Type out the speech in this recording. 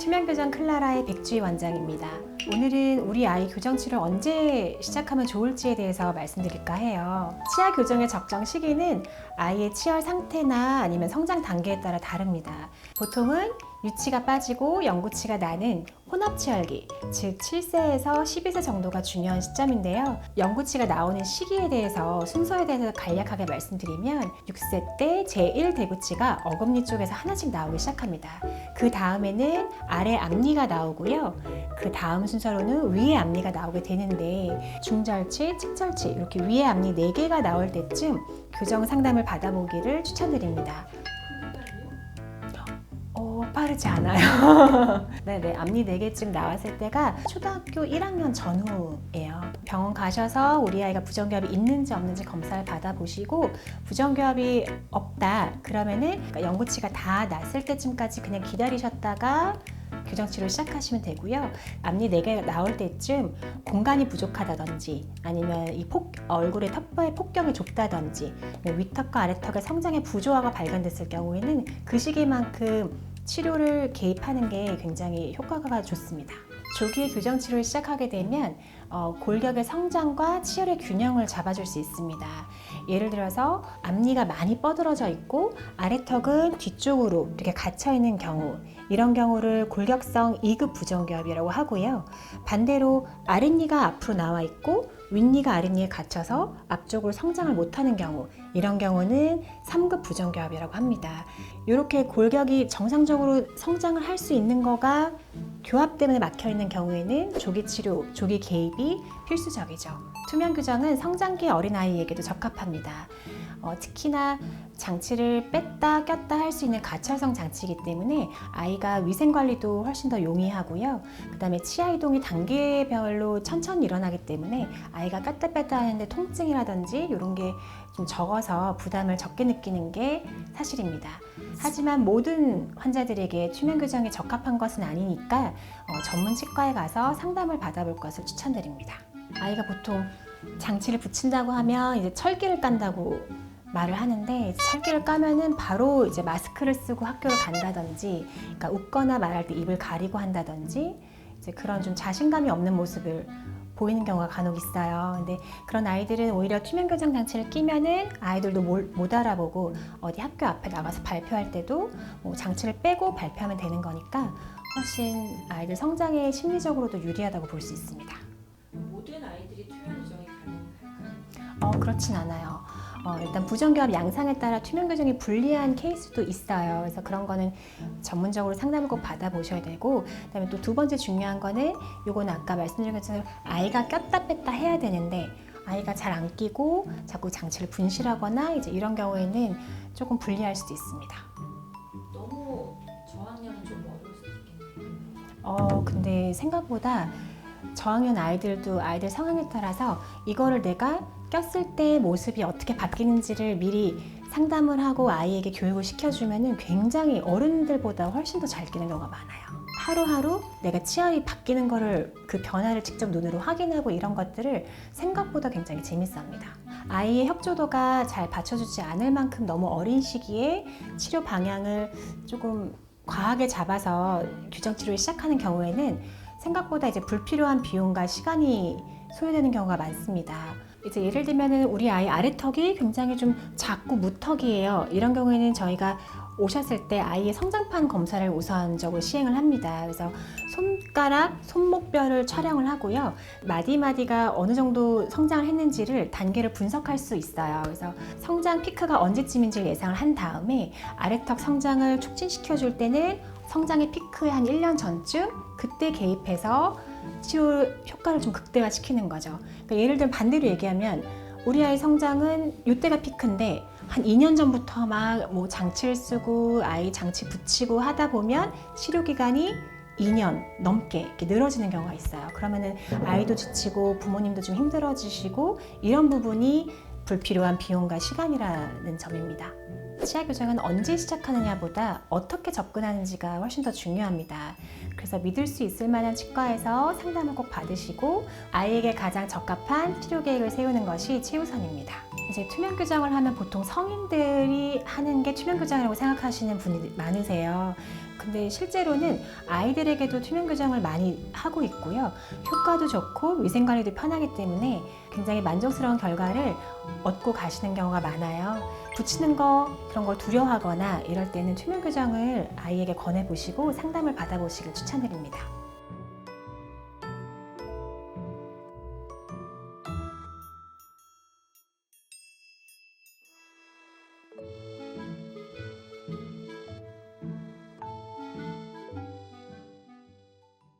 투명교정 클라라의 백주희 원장입니다. 오늘은 우리 아이 교정 치료 언제 시작하면 좋을지에 대해서 말씀드릴까 해요. 치아 교정의 적정 시기는 아이의 치열 상태나 아니면 성장 단계에 따라 다릅니다. 보통은 유치가 빠지고 영구치가 나는 혼합치열기, 즉 7세에서 12세 정도가 중요한 시점인데요. 영구치가 나오는 시기에 대해서 순서에 대해서 간략하게 말씀드리면 6세 때 제1대구치가 어금니 쪽에서 하나씩 나오기 시작합니다. 그 다음에는 아래 앞니가 나오고요. 그 다음 순서로는 위에 앞니가 나오게 되는데 중절치, 측절치 이렇게 위에 앞니 4개가 나올 때쯤 교정 상담을 받아보기를 추천드립니다. 어, 빠르지 않아요. 네네, 앞니 4개쯤 나왔을 때가 초등학교 1학년 전후예요. 병원 가셔서 우리 아이가 부정교합이 있는지 없는지 검사를 받아보시고 부정교합이 없다 그러면은 그러니까 영구치가 다 났을 때쯤까지 그냥 기다리셨다가 교정치료 시작하시면 되고요. 앞니 4개가 나올 때쯤 공간이 부족하다든지 아니면 이 폭, 얼굴의 턱과의 폭경이 좁다든지 뭐 위턱과 아래턱의 성장의 부조화가 발견됐을 경우에는 그 시기만큼 치료를 개입하는 게 굉장히 효과가 좋습니다. 조기에 교정 치료를 시작하게 되면 어, 골격의 성장과 치열의 균형을 잡아줄 수 있습니다. 예를 들어서 앞니가 많이 뻗어져 있고 아래턱은 뒤쪽으로 이렇게 갇혀 있는 경우 이런 경우를 골격성 2급 부정교합이라고 하고요. 반대로 아랫니가 앞으로 나와 있고 윗니가 아랫니에 갇혀서 앞쪽으로 성장을 못하는 경우 이런 경우는 3급 부정교합이라고 합니다. 이렇게 골격이 정상적으로 성장을 할 수 있는 거가 교합 때문에 막혀 있는 경우에는 조기 치료, 조기 개입이 필수적이죠. 투명 교정은 성장기 어린 아이에게도 적합합니다. 어, 특히나 장치를 뺐다 꼈다 할 수 있는 가철성 장치이기 때문에 아이가 위생 관리도 훨씬 더 용이하고요. 그다음에 치아 이동이 단계별로 천천히 일어나기 때문에 아이가 꼈다 뺐다 하는데 통증이라든지 이런 게 좀 적어서 부담을 적게 느끼는 게 사실입니다. 하지만 모든 환자들에게 투명 교정에 적합한 것은 아니니까 어, 전문 치과에 가서 상담을 받아볼 것을 추천드립니다. 아이가 보통 장치를 붙인다고 하면 이제 철기를 깐다고 말을 하는데 철기를 까면은 바로 이제 마스크를 쓰고 학교를 간다든지, 그러니까 웃거나 말할 때 입을 가리고 한다든지 이제 그런 좀 자신감이 없는 모습을 보이는 경우가 간혹 있어요. 근데 그런 아이들은 오히려 투명 교정 장치를 끼면은 아이들도 뭘- 못 알아보고 어디 학교 앞에 나가서 발표할 때도 뭐 장치를 빼고 발표하면 되는 거니까 훨씬 아이들 성장에 심리적으로도 유리하다고 볼 수 있습니다. 모든 아이들이 투명 교정이 가능할까요? 어, 그렇진 않아요. 어, 일단 부정교합 양상에 따라 투명 교정이 불리한 케이스도 있어요. 그래서 그런 거는 전문적으로 상담을 꼭 받아보셔야 되고, 그다음에 또 두 번째 중요한 거는 요거는 아까 말씀드린 것처럼 아이가 꼈다 뺐다 해야 되는데 아이가 잘 안 끼고 자꾸 장치를 분실하거나 이제 이런 경우에는 조금 불리할 수도 있습니다. 너무 저학년은 좀 어려울 수도 있겠네요. 어, 근데 생각보다 저학년 아이들도 아이들 상황에 따라서 이거를 내가 꼈을 때 모습이 어떻게 바뀌는지를 미리 상담을 하고 아이에게 교육을 시켜주면은 굉장히 어른들보다 훨씬 더 잘 끼는 경우가 많아요. 하루하루 내가 치아이 바뀌는 거를 그 변화를 직접 눈으로 확인하고 이런 것들을 생각보다 굉장히 재밌어 합니다. 아이의 혁조도가 잘 받쳐주지 않을 만큼 너무 어린 시기에 치료 방향을 조금 과하게 잡아서 규정 치료를 시작하는 경우에는 생각보다 이제 불필요한 비용과 시간이 소요되는 경우가 많습니다. 이제 예를 들면은 우리 아이 아래턱이 굉장히 좀 작고 무턱이에요. 이런 경우에는 저희가 오셨을 때 아이의 성장판 검사를 우선적으로 시행을 합니다. 그래서 손가락, 손목뼈를 촬영을 하고요. 마디마디가 어느 정도 성장을 했는지를 단계를 분석할 수 있어요. 그래서 성장 피크가 언제쯤인지를 예상을 한 다음에 아래턱 성장을 촉진시켜 줄 때는 성장의 피크의 한 1년 전쯤 그때 개입해서 치료 효과를 좀 극대화시키는 거죠. 그러니까 예를 들면 반대로 얘기하면 우리 아이 성장은 이때가 피크인데 한 2년 전부터 막 뭐 장치를 쓰고 아이 장치 붙이고 하다 보면 치료 기간이 2년 넘게 이렇게 늘어지는 경우가 있어요. 그러면은 아이도 지치고 부모님도 좀 힘들어지시고 이런 부분이 불필요한 비용과 시간이라는 점입니다. 치아 교정은 언제 시작하느냐보다 어떻게 접근하는지가 훨씬 더 중요합니다. 그래서 믿을 수 있을 만한 치과에서 상담을 꼭 받으시고 아이에게 가장 적합한 치료 계획을 세우는 것이 최우선입니다. 이제 투명 교정을 하면 보통 성인들이 하는 게 투명 교정이라고 생각하시는 분이 많으세요. 근데 실제로는 아이들에게도 투명 교정을 많이 하고 있고요. 효과도 좋고 위생 관리도 편하기 때문에 굉장히 만족스러운 결과를 얻고 가시는 경우가 많아요. 붙이는 거 그런 걸 두려워하거나 이럴 때는 투명 교정을 아이에게 권해 보시고 상담을 받아 보시길 추천드립니다.